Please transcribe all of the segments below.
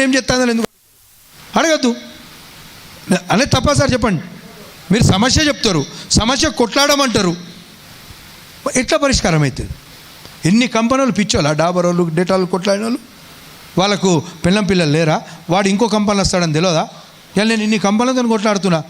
నేను ఏం చేస్తుందని ఎందుకు అడగద్దు. అనేది తప్ప సార్ చెప్పండి. మీరు సమస్య చెప్తారు. సమస్య కొట్లాడమంటారు. ఎట్లా పరిష్కారం అవుతుంది ఎన్ని కంపెనీలు పిచ్చోలా డాబర్ వాళ్ళు డేటాలు కొట్లాడిన వాళ్ళు వాళ్ళకు పిల్లం పిల్లలు లేరా? వాడు ఇంకో కంపెనీలు వస్తాడని తెలియదా ఇలా నేను ఇన్ని కంపెనీలతో కొట్లాడుతున్నా.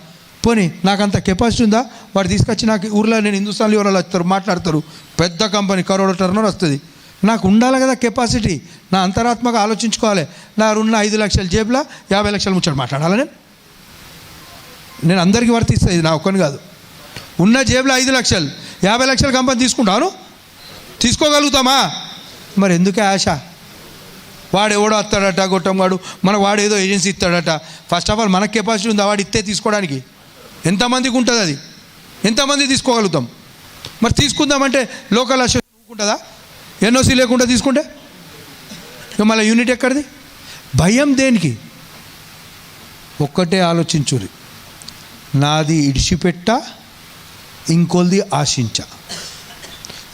పోనీ నాకు అంత కెపాసిటీ ఉందా? వాడు తీసుకొచ్చి నాకు ఊర్లో నేను హిందుస్థాన్ లీవర్లో వస్తారు మాట్లాడతారు. పెద్ద కంపెనీ కరోడ టర్నర్ వస్తుంది. నాకు ఉండాలి కదా కెపాసిటీ నా అంతరాత్మగా ఆలోచించుకోవాలి. నా ఉన్న ఐదు లక్షల జేబులో యాభై లక్షల ముచ్చట మాట్లాడాలి నేను? నేను అందరికీ వర్తిస్తాను ఇది నా ఒక్కని కాదు. ఉన్న జేబులో ఐదు లక్షలు యాభై లక్షల కంపెనీ తీసుకుంటాను తీసుకోగలుగుతామా? మరి ఎందుకే ఆశ? వాడు ఎవడో వస్తాడట గొట్టంగాడు మన వాడు ఏదో ఏజెన్సీ ఇస్తాడట. ఫస్ట్ ఆఫ్ ఆల్ మనకు కెపాసిటీ ఉందా వాడు ఇస్తే తీసుకోవడానికి? ఎంతమందికి ఉంటుంది అది? ఎంతమంది తీసుకోగలుగుతాం? మరి తీసుకుందామంటే లోకల్ అసెస్ ఉంటుందా? ఎన్ఓసి లేకుండా తీసుకుంటే? ఇక మళ్ళీ యూనిట్ ఎక్కడిది? భయం దేనికి? ఒక్కటే ఆలోచించురి నాది ఇడిచిపెట్ట ఇంకోది ఆశించ.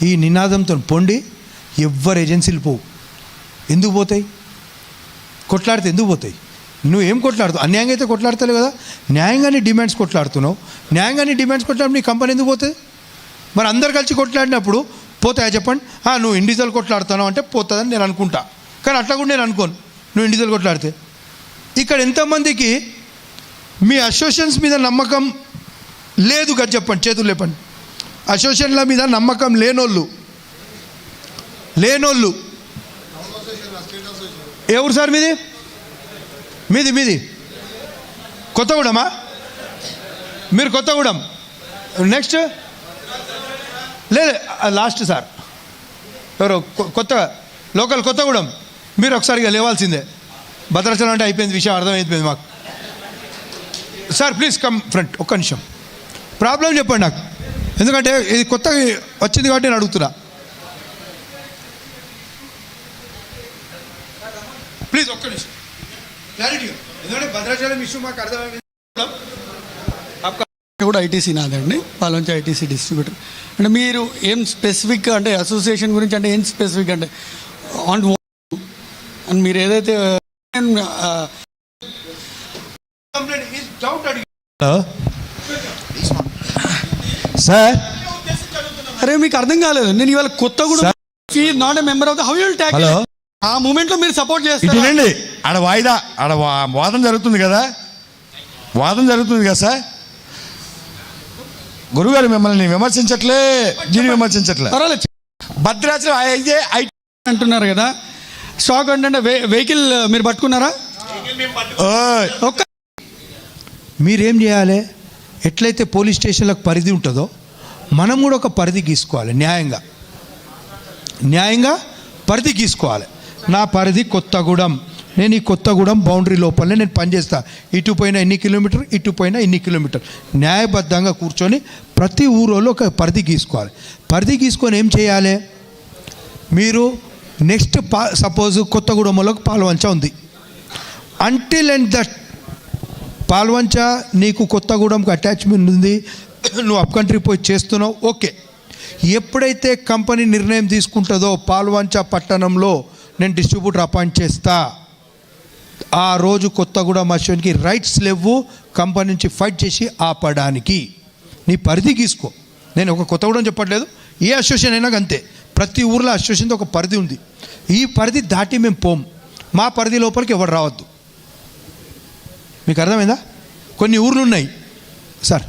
ఈ నినాదంతో పొండి ఎవ్వరు ఏజెన్సీలు పోవు. ఎందుకు పోతాయి? కొట్లాడితే ఎందుకు పోతాయి? నువ్వు ఏం కొట్లాడుతావు అన్యాయంగా అయితే కొట్లాడతలేవు కదా? న్యాయంగానే డిమాండ్స్ కొట్లాడుతున్నావు. న్యాయంగానే డిమాండ్స్ కొట్లాడి నీ కంపెనీ ఎందుకు పోతుంది? మరి అందరు కలిసి కొట్లాడినప్పుడు పోతాయా చెప్పండి? నువ్వు ఇండివిజువల్ కొట్లాడుతున్నావు అంటే పోతుందని నేను అనుకుంటా. కానీ అట్లా కూడా నేను అనుకోను. నువ్వు ఇండివిజువల్ కొట్లాడితే. ఇక్కడ ఎంతమందికి మీ అసోసియేషన్స్ మీద నమ్మకం లేదు కదా చెప్పండి చేతులు లేపండి. అసోసియేషన్ల మీద నమ్మకం లేనోళ్ళు. లేనోళ్ళు. ఎవరు సార్ మీది? మీది మీది? కొత్తగూడమా? మీరు కొత్తగూడెం. నెక్స్ట్? లేదు లాస్ట్ సార్. ఎవరు? కొత్త లోకల్ కొత్తగూడెం. మీరు ఒకసారి ఇక లేవాల్సిందే. భద్రాచలం అంటే అయిపోయింది విషయం అర్థమైపోయింది మాకు. సార్ ప్లీజ్ కమ్ ఫ్రంట్ ఒక్క నిమిషం. ప్రాబ్లం చెప్పండి నాకు. ఎందుకంటే ఇది కొత్తగా వచ్చింది కాబట్టి నేను అడుగుతున్నా. ప్లీజ్ ఒక్క నిమిషం. క్లారిటీ ఎందుకంటే భద్రాచలం ఇష్యూ మాకు అర్థమైంది. కూడా ఐటీసీ నాదండి పాలంచి ఐటీసీ డిస్ట్రిబ్యూటర్. అంటే మీరు ఏం స్పెసిఫిక్ అంటే అసోసియేషన్ గురించి అంటే ఏం స్పెసిఫిక్ అంటే ఆన్ అండ్ మీరు ఏదైతే సార్? అరే మీకు అర్థం కాలేదు. నేను ఇవాళ కొత్త కూడా not a member of the how యుల్ ట్యాక్ హలో? ఆ మూమెంట్లో మీరు సపోర్ట్ చేస్తారు? ఆడ వాయిదా. ఆడ వా- వాదన జరుగుతుంది కదా? వాదన జరుగుతుంది కదా సార్? గురుగారు మిమ్మల్ని విమర్శించట్లే దీన్ని విమర్శించట్లే. పర్వాలేదు భద్రాచలం అయితే ఐ- అంటున్నారు కదా. స్టాక్ అంటే వెహికల్ మీరు పట్టుకున్నారా? ఓయ్. ఒక్క మీరేం చేయాలి? ఎట్లయితే పోలీస్ స్టేషన్లకు పరిధి ఉంటుందో మనం కూడా ఒక పరిధి గీసుకోవాలి న్యాయంగా. న్యాయంగా పరిధి గీసుకోవాలి. నా పరిధి కొత్తగూడెం. నేను ఈ కొత్తగూడెం బౌండరీ లోపలనే నేను పనిచేస్తా. ఇటు పోయినా ఎన్ని కిలోమీటర్ ఇటు పోయినా ఎన్ని కిలోమీటర్. న్యాయబద్ధంగా కూర్చొని ప్రతి ఊరోలో ఒక పరిధి గీసుకోవాలి. పరిధి గీసుకొని ఏం చేయాలి? మీరు నెక్స్ట్ పా సపోజ్ కొత్తగూడెంలోకి పాల్వంచ ఉంది. అంటిల్ అండ్ దట్ పాల్వంచ నీకు కొత్తగూడెంకి అటాచ్మెంట్ ఉంది. నువ్వు అప్ కంట్రీ పోయి చేస్తున్నావు ఓకే. ఎప్పుడైతే కంపెనీ నిర్ణయం తీసుకుంటుందో పాల్వంచ పట్టణంలో నేను డిస్ట్రిబ్యూటర్ అపాయింట్ చేస్తా. ఆ రోజు కొత్తగూడ అశ్వన్కి రైట్స్ లేవు కంపెనీ నుంచి ఫైట్ చేసి ఆపడానికి. నీ పరిధి గీసుకో. నేను ఒక కొత్తగూడెం చెప్పట్లేదు. ఏ అసోసియేషన్ అయినా అంతే. ప్రతి ఊర్లో అసోసియేషన్తో ఒక పరిధి ఉంది. ఈ పరిధి దాటి మేము పోం. మా పరిధి లోపలికి ఎవరు రావద్దు. మీకు అర్థమైందా? కొన్ని ఊర్లు ఉన్నాయి. సార్